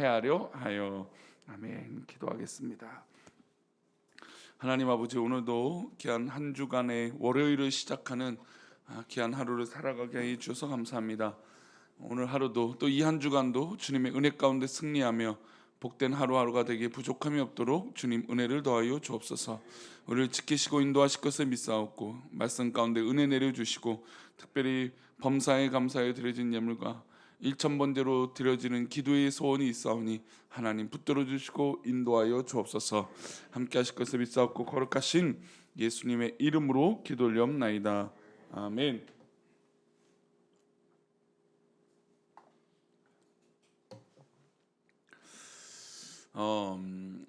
헤아려 하여 아멘. 기도하겠습니다. 하나님 아버지 오늘도 귀한 한 주간의 월요일을 시작하는 아, 귀한 하루를 살아가게 해 주셔서 감사합니다. 오늘 하루도 또 이 한 주간도 주님의 은혜 가운데 승리하며 복된 하루하루가 되기에 부족함이 없도록 주님 은혜를 더하여 주옵소서. 우리를 지키시고 인도하실 것을 믿사옵고 말씀 가운데 은혜 내려 주시고 특별히 범사에 감사에 드려진 예물과 일천 번대로 드려지는 기도의 소원이 있사오니 하나님 붙들어 주시고 인도하여 주옵소서. 함께 하실 것을 믿사옵고 거룩하신 예수님의 이름으로 기도 올리옵나이다. 아멘. 어, 음,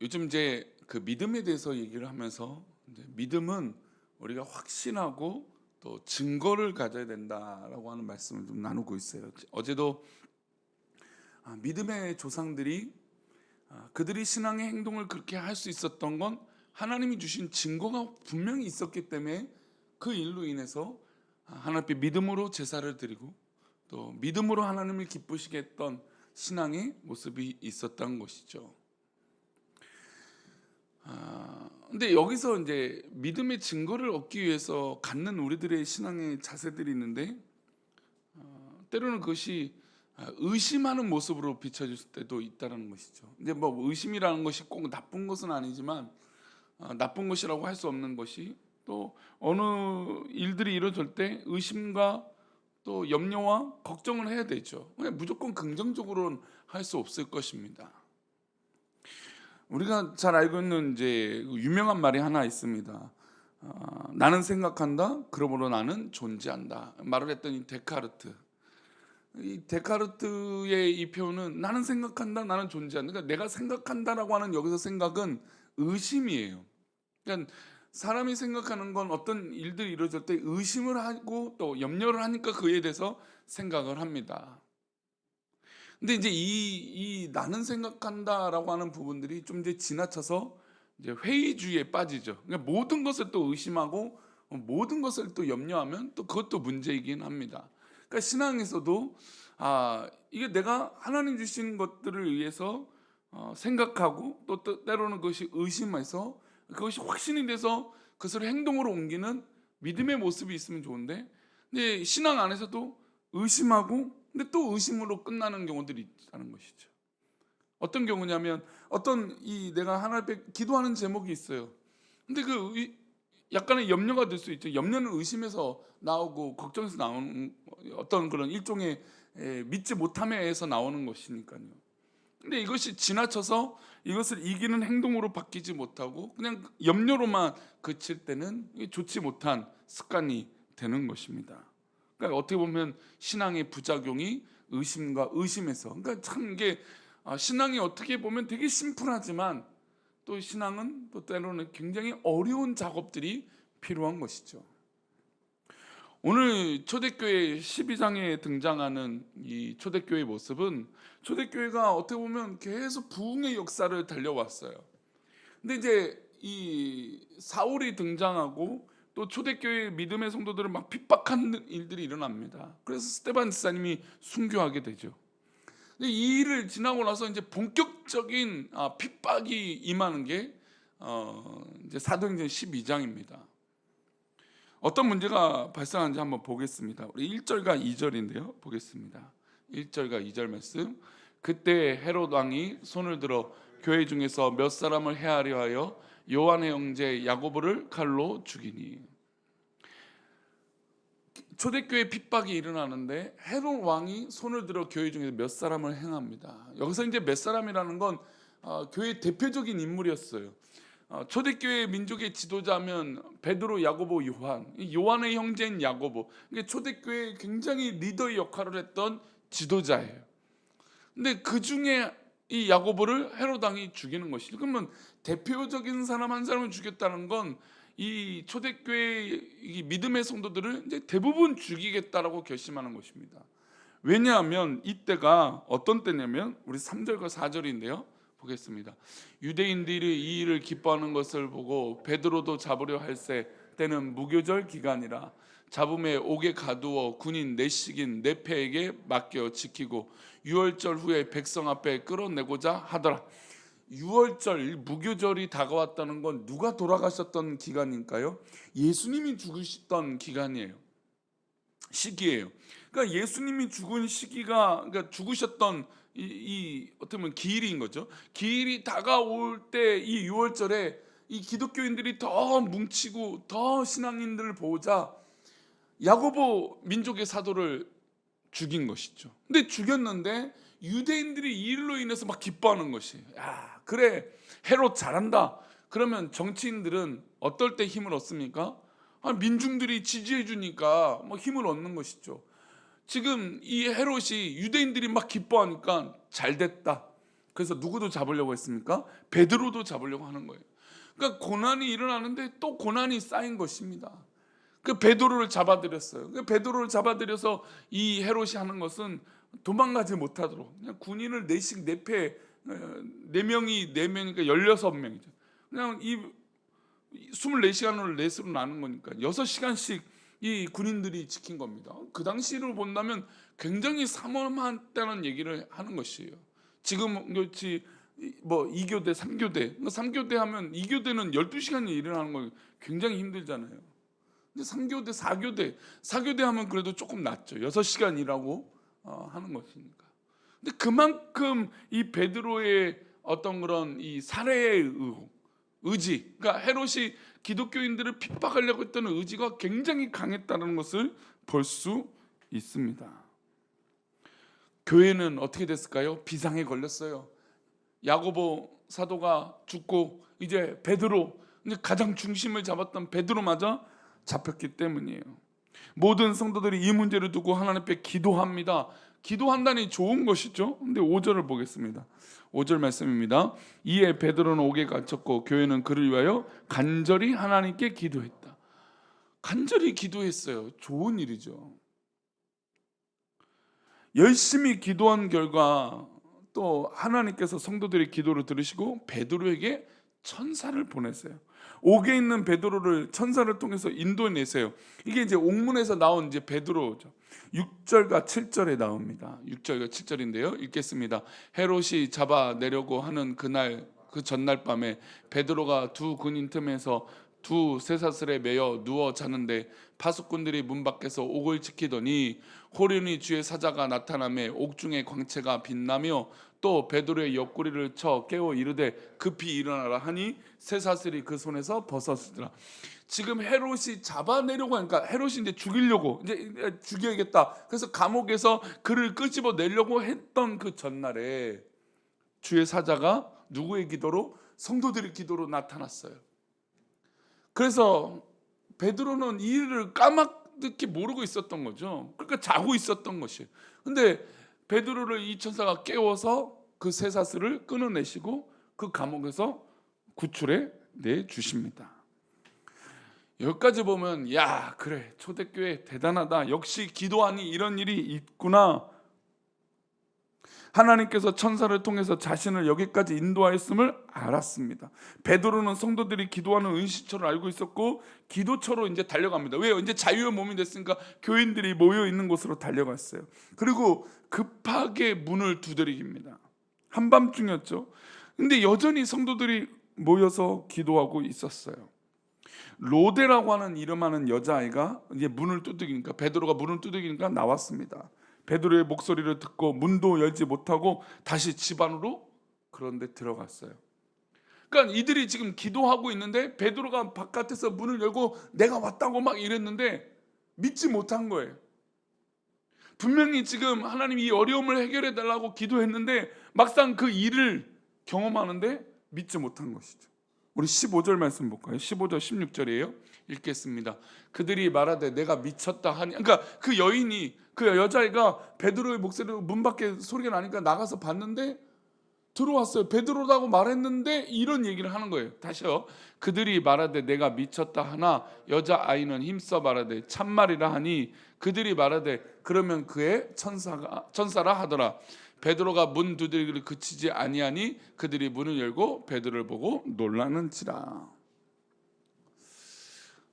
요즘 이제 그 믿음에 대해서 얘기를 하면서 믿음은 우리가 확신하고 또 증거를 가져야 된다라고 하는 말씀을 좀 나누고 있어요. 어제도 아, 믿음의 조상들이 아, 그들이 신앙의 행동을 그렇게 할 수 있었던 건 하나님이 주신 증거가 분명히 있었기 때문에 그 일로 인해서 아, 하나님 앞에 믿음으로 제사를 드리고 또 믿음으로 하나님을 기쁘시게 했던 신앙의 모습이 있었던 것이죠. 아, 근데 여기서 이제 믿음의 증거를 얻기 위해서 갖는 우리들의 신앙의 자세들이 있는데 어, 때로는 그것이 아, 의심하는 모습으로 비춰질 때도 있다는 것이죠. 이제 뭐 의심이라는 것이 꼭 나쁜 것은 아니지만 아, 나쁜 것이라고 할 수 없는 것이 또 어느 일들이 이루어질 때 의심과 또 염려와 걱정을 해야 되죠. 그냥 무조건 긍정적으로는 할 수 없을 것입니다. 우리가 잘 알고 있는 이제 유명한 말이 하나 있습니다. 어, 나는 생각한다. 그러므로 나는 존재한다. 말을 했던 이 데카르트. 이 데카르트의 이 표현은 나는 생각한다. 나는 존재한다. 그러니까 내가 생각한다라고 하는 여기서 생각은 의심이에요. 그러니까 사람이 생각하는 건 어떤 일들이 이루어질 때 의심을 하고 또 염려를 하니까 그에 대해서 생각을 합니다. 근데 이제 이, 이 나는 생각한다라고 하는 부분들이 좀 이제 지나쳐서 이제 회의주의에 빠지죠. 그러니까 모든 것을 또 의심하고 모든 것을 또 염려하면 또 그것도 문제이긴 합니다. 그러니까 신앙에서도 아 이게 내가 하나님 주신 것들을 위해서 어, 생각하고 또, 또 때로는 그것이 의심해서 그것이 확신이 돼서 그것을 행동으로 옮기는 믿음의 모습이 있으면 좋은데 근데 신앙 안에서도 의심하고 근데 또 의심으로 끝나는 경우들이 있다는 것이죠. 어떤 경우냐면 어떤 이 내가 하나님 앞에 기도하는 제목이 있어요. 근데 그 의- 약간의 염려가 될 수 있죠. 염려는 의심에서 나오고 걱정에서 나오는 어떤 그런 일종의 에, 믿지 못함에서 나오는 것이니까요. 근데 이것이 지나쳐서 이것을 이기는 행동으로 바뀌지 못하고 그냥 염려로만 그칠 때는 좋지 못한 습관이 되는 것입니다. 그러니까 어떻게 보면 신앙의 부작용이 의심과 의심에서 그러니까 참 이게 아, 신앙이 어떻게 보면 되게 심플하지만 또 신앙은 또 때로는 굉장히 어려운 작업들이 필요한 것이죠. 오늘 초대교회 12장에 등장하는 이 초대교회의 모습은 초대교회가 어떻게 보면 계속 부흥의 역사를 달려왔어요. 근데 이제 이 사울이 등장하고 또 초대교회 믿음의 성도들을 막 핍박하는 일들이 일어납니다. 그래서 스테반 지사님이 순교하게 되죠. 이 일을 지나고 나서 이제 본격적인 아, 핍박이 임하는 게 어, 이제 사도행전 12장입니다. 어떤 문제가 발생하는지 한번 보겠습니다. 우리 1절과 2절인데요. 보겠습니다. 1절과 2절 말씀. 그때 헤롯 왕이 손을 들어 교회 중에서 몇 사람을 해하려 하여 요한의 형제 야고보를 칼로 죽이니 초대교회 핍박이 일어나는데 헤롯 왕이 손을 들어 교회 중에서 몇 사람을 행합니다. 여기서 이제 몇 사람이라는 건 어, 교회 대표적인 인물이었어요. 어, 초대교회 민족의 지도자면 베드로, 야고보, 요한. 이 요한의 형제인 야고보. 이게 초대교회 굉장히 리더의 역할을 했던 지도자예요. 근데 그 중에 이 야고보를 헤롯 왕이 죽이는 것이죠. 그러면 대표적인 사람 한 사람을 죽였다는 건 이 초대교회 이 믿음의 성도들을 이제 대부분 죽이겠다라고 결심하는 것입니다. 왜냐하면 이때가 어떤 때냐면 우리 3절과 4절인데요. 보겠습니다. 유대인들이 이 일을 기뻐하는 것을 보고 베드로도 잡으려 할세 때는 무교절 기간이라 잡음에 옥에 가두어 군인 내식인 내패에게 맡겨 지키고 유월절 후에 백성 앞에 끌어내고자 하더라. 유월절 무교절이 다가왔다는 건 누가 돌아가셨던 기간일까요? 예수님이 죽으셨던 기간이에요. 시기예요. 그러니까 예수님이 죽은 시기가 그러니까 죽으셨던 이, 이 어떻게 보면 기일인 거죠. 기일이 다가올 때 이 유월절에 이 기독교인들이 더 뭉치고 더 신앙인들을 보자 야고보 민족의 사도를 죽인 것이죠. 근데 죽였는데 유대인들이 이 일로 인해서 막 기뻐하는 것이. 야, 그래. 헤롯 잘한다. 그러면 정치인들은 어떨 때 힘을 얻습니까? 아, 민중들이 지지해 주니까 뭐 힘을 얻는 것이죠. 지금 이 헤롯이 유대인들이 막 기뻐하니까 잘 됐다. 그래서 누구도 잡으려고 했습니까? 베드로도 잡으려고 하는 거예요. 그러니까 고난이 일어나는데 또 고난이 쌓인 것입니다. 그 베드로를 잡아들였어요. 그 베드로를 잡아들여서 이 헤롯이 하는 것은 도망가지 못하도록 그냥 군인을 네씩 네패 네 명이 네 명이니까 열여섯 명이죠. 그냥 이 24시간을 넷으로 나눈 거니까 6시간씩 이 군인들이 지킨 겁니다. 그 당시로 본다면 굉장히 삼엄했다는 얘기를 하는 것이에요. 지금 그렇지 뭐 2교대, 3교대. 3교대 하면 2교대는 12시간이 일어나는 거 굉장히 힘들잖아요. 근데 3교대, 4교대, 4교대 하면 그래도 조금 낫죠. 6시간 일하고 어, 하는 것이니까. 근데 그만큼 이 베드로의 어떤 그런 이 살해의 의혹, 의지, 그러니까 헤롯이 기독교인들을 핍박하려고 했던 의지가 굉장히 강했다는 것을 볼 수 있습니다. 교회는 어떻게 됐을까요? 비상에 걸렸어요. 야고보 사도가 죽고 이제 베드로 이제 가장 중심을 잡았던 베드로마저 잡혔기 때문이에요. 모든 성도들이 이 문제를 두고 하나님 앞에 기도합니다. 기도한다니 좋은 것이죠. 근데 5절을 보겠습니다. 5절 말씀입니다. 이에 베드로는 옥에 갇혔고 교회는 그를 위하여 간절히 하나님께 기도했다. 간절히 기도했어요. 좋은 일이죠. 열심히 기도한 결과 또 하나님께서 성도들의 기도를 들으시고 베드로에게 천사를 보내세요. 옥에 있는 베드로를 천사를 통해서 인도해내세요. 이게 이제 옥문에서 나온 이제 베드로죠. 6절과 7절에 나옵니다. 6절과 7절인데요. 읽겠습니다. 헤롯이 잡아내려고 하는 그날 그 전날 밤에 베드로가 두 군인 틈에서 두 쇠사슬에 매여 누워 자는데 파수꾼들이 문 밖에서 옥을 지키더니 호련히 주의 사자가 나타나매 옥중의 광채가 빛나며 또 베드로의 옆구리를 쳐 깨워 이르되 급히 일어나라 하니 쇠사슬이 그 손에서 벗어지더라. 지금 헤롯이 잡아내려고 하니까 헤롯이 이제 죽이려고 이제 죽여야겠다. 그래서 감옥에서 그를 끄집어 내려고 했던 그 전날에 주의 사자가 누구의 기도로 성도들의 기도로 나타났어요. 그래서 베드로는 이 일을 까맣게 모르고 있었던 거죠. 그러니까 자고 있었던 것이에요. 근데 베드로를 이 천사가 깨워서 그 쇠사슬을 끊어내시고 그 감옥에서 구출해 내 주십니다. 여기까지 보면 야 그래 초대교회 대단하다. 역시 기도하니 이런 일이 있구나. 하나님께서 천사를 통해서 자신을 여기까지 인도하였음을 알았습니다. 베드로는 성도들이 기도하는 은시처를 알고 있었고 기도처로 이제 달려갑니다. 왜요? 이제 자유의 몸이 됐으니까 교인들이 모여 있는 곳으로 달려갔어요. 그리고 급하게 문을 두드립니다. 한밤중이었죠. 근데 여전히 성도들이 모여서 기도하고 있었어요. 로데라고 하는 이름하는 여자아이가 이제 문을 두드리니까 베드로가 문을 두드리니까 나왔습니다. 베드로의 목소리를 듣고 문도 열지 못하고 다시 집 안으로 그런데 들어갔어요. 그러니까 이들이 지금 기도하고 있는데 베드로가 바깥에서 문을 열고 내가 왔다고 막 이랬는데 믿지 못한 거예요. 분명히 지금 하나님 이 어려움을 해결해 달라고 기도했는데 막상 그 일을 경험하는데 믿지 못한 것이죠. 우리 15절 말씀 볼까요? 15절 16절이에요. 읽겠습니다. 그들이 말하되 내가 미쳤다 하니 그러니까 그 여인이 그 여자애가 베드로의 목소리로 문 밖에 소리가 나니까 나가서 봤는데 들어왔어요. 베드로라고 말했는데 이런 얘기를 하는 거예요. 다시요. 그들이 말하되 내가 미쳤다 하나 여자 아이는 힘써 말하되 참말이라 하니 그들이 말하되 그러면 그의 천사가 천사라 하더라. 베드로가 문 두드리기를 그치지 아니하니 그들이 문을 열고 베드로를 보고 놀라는지라.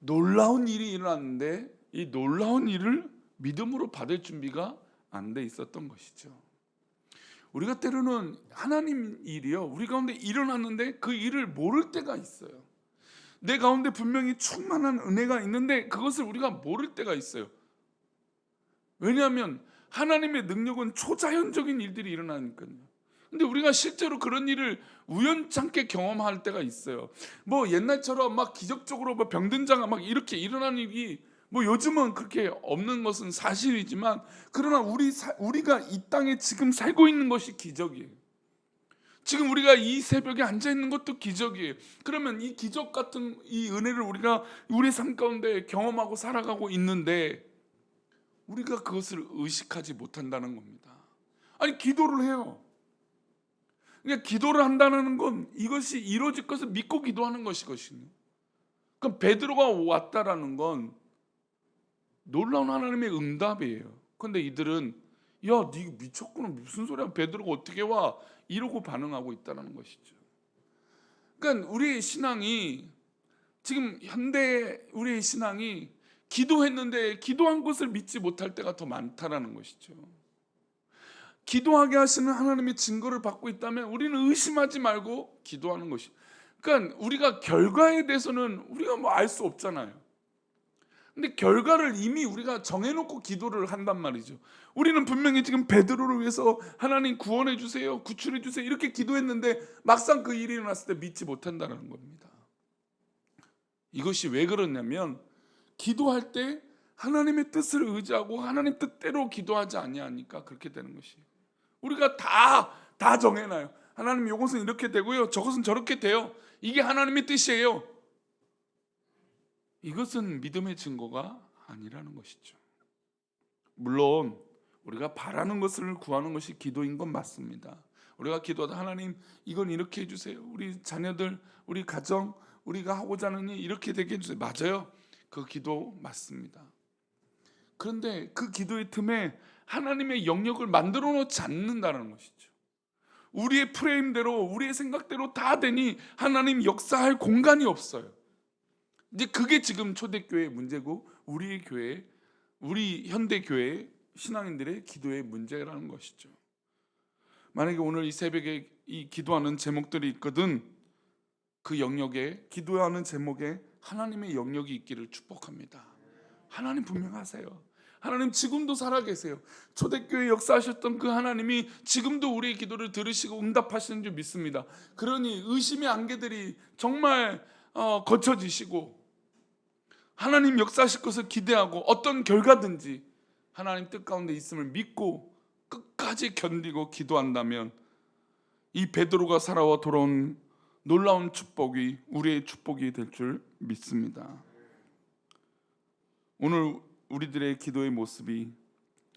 놀라운 일이 일어났는데 이 놀라운 일을 믿음으로 받을 준비가 안 돼 있었던 것이죠. 우리가 때로는 하나님 일이요. 우리 가운데 일어났는데 그 일을 모를 때가 있어요. 내 가운데 분명히 충만한 은혜가 있는데 그것을 우리가 모를 때가 있어요. 왜냐하면 하나님의 능력은 초자연적인 일들이 일어나니까요. 근데 우리가 실제로 그런 일을 우연찮게 경험할 때가 있어요. 뭐 옛날처럼 막 기적적으로 뭐 병든 자가 막 이렇게 일어나는 일이 뭐 요즘은 그렇게 없는 것은 사실이지만 그러나 우리 사- 우리가 이 땅에 지금 살고 있는 것이 기적이에요. 지금 우리가 이 새벽에 앉아 있는 것도 기적이에요. 그러면 이 기적 같은 이 은혜를 우리가 우리 삶 가운데 경험하고 살아가고 있는데 우리가 그것을 의식하지 못한다는 겁니다. 아니 기도를 해요. 그러니까 기도를 한다는 건 이것이 이루어질 것을 믿고 기도하는 것이거든요. 그럼 베드로가 왔다라는 건 놀라운 하나님의 응답이에요. 근데 이들은 야, 네 미쳤구나. 무슨 소리야? 베드로가 어떻게 와? 이러고 반응하고 있다는 것이죠. 그러니까 우리의 신앙이 지금 현대 우리의 신앙이 기도했는데 기도한 것을 믿지 못할 때가 더 많다라는 것이죠. 기도하게 하시는 하나님의 증거를 받고 있다면 우리는 의심하지 말고 기도하는 것이. 그러니까 우리가 결과에 대해서는 우리가 뭐 알 수 없잖아요. 근데 결과를 이미 우리가 정해놓고 기도를 한단 말이죠. 우리는 분명히 지금 베드로를 위해서 하나님 구원해 주세요, 구출해 주세요 이렇게 기도했는데 막상 그 일이 일어났을 때 믿지 못한다는 겁니다. 이것이 왜 그러냐면 기도할 때 하나님의 뜻을 의지하고 하나님 뜻대로 기도하지 아니하니까 그렇게 되는 것이. 우리가 다 다 정해놔요. 하나님 이것은 이렇게 되고요, 저것은 저렇게 돼요. 이게 하나님의 뜻이에요. 이것은 믿음의 증거가 아니라는 것이죠. 물론 우리가 바라는 것을 구하는 것이 기도인 건 맞습니다. 우리가 기도하다 하나님 이건 이렇게 해주세요. 우리 자녀들, 우리 가정, 우리가 하고자 하는 일 이렇게 되게 해주세요. 맞아요. 그 기도 맞습니다. 그런데 그 기도의 틈에 하나님의 영역을 만들어 놓지 않는다는 것이죠. 우리의 프레임대로 우리의 생각대로 다 되니 하나님 역사할 공간이 없어요. 이제 그게 지금 초대교회의 문제고 우리 교회, 우리 현대 교회 신앙인들의 기도의 문제라는 것이죠. 만약에 오늘 이 새벽에 이 기도하는 제목들이 있거든 그 영역에 기도하는 제목에 하나님의 영역이 있기를 축복합니다. 하나님 분명하세요. 하나님 지금도 살아계세요. 초대교회 역사하셨던 그 하나님이 지금도 우리의 기도를 들으시고 응답하시는 줄 믿습니다. 그러니 의심의 안개들이 정말 어, 거쳐지시고 하나님 역사하실 것을 기대하고 어떤 결과든지 하나님 뜻 가운데 있음을 믿고 끝까지 견디고 기도한다면 이 베드로가 살아와 돌아온 놀라운 축복이 우리의 축복이 될 줄 믿습니다. 오늘 우리들의 기도의 모습이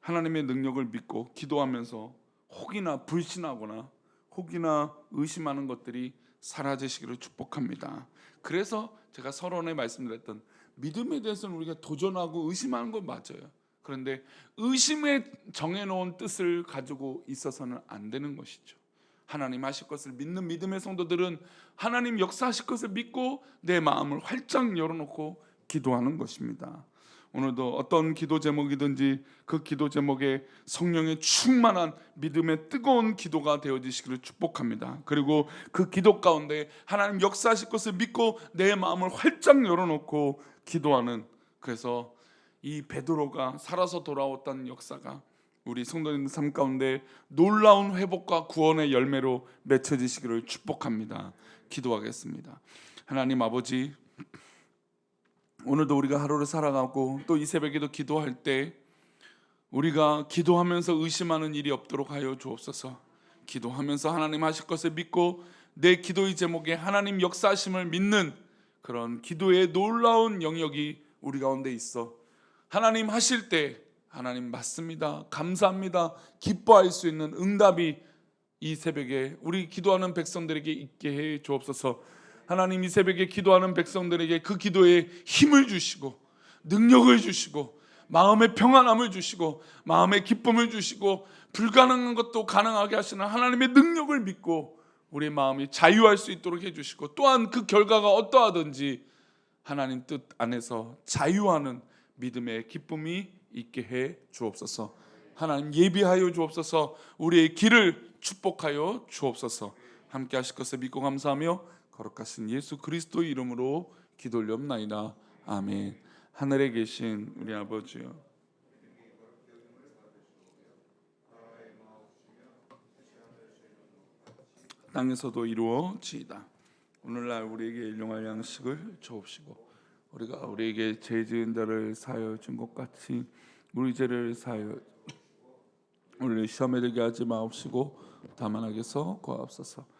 하나님의 능력을 믿고 기도하면서 혹이나 불신하거나 혹이나 의심하는 것들이 사라지시기를 축복합니다. 그래서 제가 서론에 말씀드렸던 믿음에 대해서는 우리가 도전하고 의심하는 건 맞아요. 그런데 의심에 정해놓은 뜻을 가지고 있어서는 안 되는 것이죠. 하나님 하실 것을 믿는 믿음의 성도들은 하나님 역사하실 것을 믿고 내 마음을 활짝 열어놓고 기도하는 것입니다. 오늘도 어떤 기도 제목이든지 그 기도 제목에 성령의 충만한 믿음의 뜨거운 기도가 되어지시기를 축복합니다. 그리고 그 기도 가운데 하나님 역사하실 것을 믿고 내 마음을 활짝 열어놓고 기도하는 그래서 이 베드로가 살아서 돌아왔다는 역사가 우리 성도님들 삶 가운데 놀라운 회복과 구원의 열매로 맺혀지시기를 축복합니다. 기도하겠습니다. 하나님 아버지 오늘도 우리가 하루를 살아가고 또 이 새벽에도 기도할 때 우리가 기도하면서 의심하는 일이 없도록 하여 주옵소서. 기도하면서 하나님 하실 것을 믿고 내 기도의 제목에 하나님 역사하심을 믿는 그런 기도의 놀라운 영역이 우리 가운데 있어. 하나님 하실 때 하나님 맞습니다. 감사합니다. 기뻐할 수 있는 응답이 이 새벽에 우리 기도하는 백성들에게 있게 해 주옵소서. 하나님 이 새벽에 기도하는 백성들에게 그 기도에 힘을 주시고 능력을 주시고 마음의 평안함을 주시고 마음의 기쁨을 주시고 불가능한 것도 가능하게 하시는 하나님의 능력을 믿고 우리의 마음이 자유할 수 있도록 해 주시고 또한 그 결과가 어떠하든지 하나님 뜻 안에서 자유하는 믿음의 기쁨이 있게 해 주옵소서. 하나님 예비하여 주옵소서. 우리의 길을 축복하여 주옵소서. 함께 하실 것을 믿고 감사하며 거룩하신 예수 그리스도 이름으로 기도 올렵나이다. 아멘. 하늘에 계신 우리 아버지여 땅에서도 이루어지이다. 오늘날 우리에게 일용할 양식을 주옵시고 우리가 우리에게 죄 지은 자를 사하여 준 것 같이 우리 죄를 사하여 우리를 시험에 들게 하지 마옵시고 다만 악에서 구하옵소서.